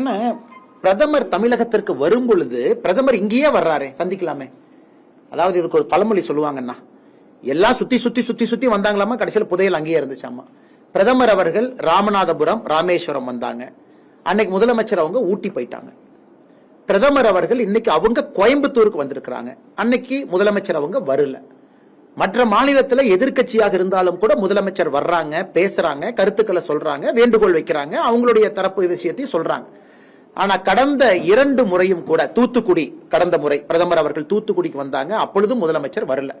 ஆனா பிரதமர் தமிழகத்திற்கு வரும் பொழுது பிரதமர் இங்கேயே வர்றாரே சந்திக்கலாமே. அதாவது இதுக்கு ஒரு பழமொழி சொல்லுவாங்கன்னா எல்லாம் சுத்தி சுத்தி சுத்தி சுத்தி வந்தாங்களாமா? கடைசியில் புதையல் அங்கேயே இருந்துச்சாமா? பிரதமர் அவர்கள் ராமநாதபுரம் ராமேஸ்வரம் வந்தாங்க. அன்னைக்கு முதலமைச்சர் அவங்க ஊட்டி போயிட்டாங்க. பிரதமர் அவர்கள் இன்னைக்கு அவங்க கோயம்புத்தூருக்கு வந்திருக்கிறாங்க. அன்னைக்கு முதலமைச்சர் அவங்க வரல. மற்ற மாநிலத்துல எதிர்க்கட்சியாக இருந்தாலும் கூட முதலமைச்சர் வர்றாங்க பேசுறாங்க கருத்துக்களை சொல்றாங்க வேண்டுகோள் வைக்கிறாங்க அவங்களுடைய தரப்பு விஷயத்தையும் சொல்றாங்க. ஆனா கடந்த இரண்டு முறையும் கூட தூத்துக்குடி கடந்த முறை பிரதமர் அவர்கள் தூத்துக்குடிக்கு வந்தாங்க. அப்பொழுதும் முதலமைச்சர் வரல.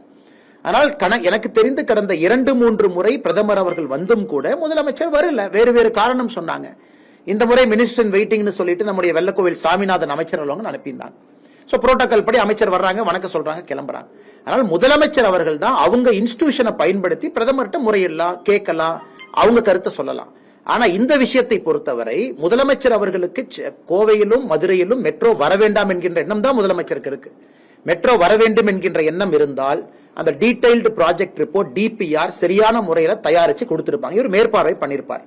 ஆனால் கண எனக்கு தெரிந்து கடந்த இரண்டு மூன்று முறை பிரதமர் அவர்கள் வந்தும் கூட முதலமைச்சர் வரல. வேறு வேறு காரணம் சொன்னாங்க. இந்த முறை மினிஸ்டர் வெயிட்டிங்னு சொல்லிட்டு நம்முடைய வெள்ளக்கோவில் சாமிநாதன் அமைச்சர் அவங்க அனுப்பியிருந்தாங்க. ஸோ புரோட்டோக்கால் படி அமைச்சர் வர்றாங்க வணக்கம் சொல்றாங்க கிளம்புறாங்க. ஆனால் முதலமைச்சர் அவர்கள் தான் அவங்க இன்ஸ்டிடியூஷனை பயன்படுத்தி பிரதமர்கிட்ட முறையிடலாம் கேட்கலாம் அவங்க கருத்தை சொல்லலாம். ஆனா இந்த விஷயத்தை பொறுத்தவரை முதலமைச்சர் அவர்களுக்கு கோவையிலும் மதுரையிலும் மெட்ரோ வர வேண்டாம் என்கின்ற எண்ணம் தான் முதலமைச்சருக்கு இருக்கு. மெட்ரோ வர வேண்டும் என்கின்ற எண்ணம் இருந்தால் அந்த டீடைல்டு ப்ராஜெக்ட் ரிப்போர்ட் டிபிஆர் சரியான முறையில தயாரிச்சு கொடுத்திருப்பாங்க. இவர் மேற்பார்வை பண்ணிருப்பார்.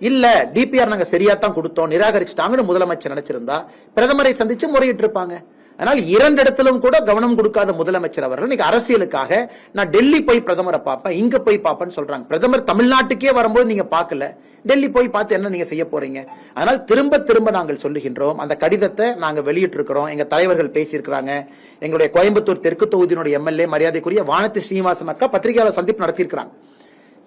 இல்ல டிபிஆர் நாங்க சரியா தான் கொடுத்தோம் நிராகரிச்சுட்டாங்கன்னு முதலமைச்சர் நினைச்சிருந்தா பிரதமரை சந்திச்சு முறையிட்டு இருப்பாங்க அதனால் இரண்டு இடத்திலும் கூட கவனம் கொடுக்காத முதலமைச்சர் அவர்கள் இன்னைக்கு அரசியலுக்காக நான் டெல்லி போய் பிரதமரை பார்ப்பேன் இங்க போய் பார்ப்பேன்னு சொல்றாங்க. பிரதமர் தமிழ்நாட்டுக்கே வரும்போது நீங்க பார்க்கல. டெல்லி போய் பார்த்து என்ன நீங்க செய்ய போறீங்க? அதனால் திரும்ப திரும்ப நாங்கள் சொல்லுகின்றோம். அந்த கடிதத்தை நாங்க வெளியிட்டிருக்கிறோம். எங்க தலைவர்கள் பேசியிருக்கிறாங்க. எங்களுடைய கோயம்புத்தூர் தெற்கு தொகுதியினுடைய எம்எல்ஏ மரியாதைக்குரிய வானதி ஸ்ரீனிவாசன் அக்கா பத்திரிகையாளர் சந்திப்பு நடத்தியிருக்கிறாங்க.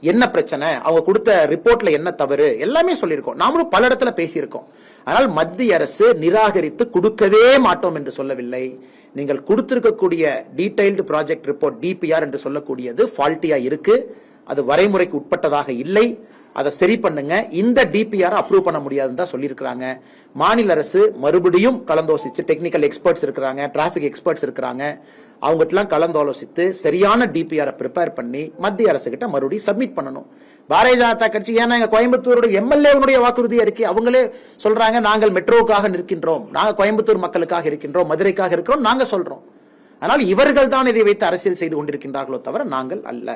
என்ன பிரச்சனை? அவங்க கொடுத்த ரிப்போர்ட்ல என்ன தவறு? எல்லாமே சொல்லியிருக்கோம். நாமளும் பல இடத்துல பேசியிருக்கோம். ஆனால் மத்திய அரசு நிராகரித்து கொடுக்கவே மாட்டோம் என்று சொல்லவில்லை. நீங்கள் கொடுத்திருக்கக்கூடிய டீடைல்டு ப்ராஜெக்ட் ரிப்போர்ட் டிபிஆர் என்று சொல்லக்கூடியது ஃபால்ட்டியா இருக்கு. அது வரைமுறைக்கு உட்பட்டதாக இல்லை. அதை சரி பண்ணுங்க. இந்த டிபிஆர் அப்ரூவ் பண்ண முடியாதுன்னு தான் சொல்லியிருக்கிறாங்க. மாநில அரசு மறுபடியும் கலந்தோசிச்சு டெக்னிக்கல் எக்ஸ்பர்ட்ஸ் இருக்கிறாங்க டிராபிக் எக்ஸ்பர்ட்ஸ் இருக்கிறாங்க. அவங்ககிட்டலாம் கலந்தாலோசித்து சரியான டிபிஆரை ப்ரிப்பேர் பண்ணி மத்திய அரசு கிட்ட மறுபடியும் சப்மிட் பண்ணணும். பாரதிய ஜனதா கட்சி ஏன்னா எங்க கோயம்புத்தூரோட எம்எல்ஏனுடைய வாக்குறுதியா இருக்கு. அவங்களே சொல்றாங்க நாங்கள் மெட்ரோவுக்காக நிற்கின்றோம். நாங்கள் கோயம்புத்தூர் மக்களுக்காக இருக்கின்றோம் மதுரைக்காக இருக்கிறோம் நாங்க சொல்றோம். ஆனால் இவர்கள் தான் இதை வைத்து அரசியல் செய்து கொண்டிருக்கின்றார்களோ தவிர நாங்கள் அல்ல.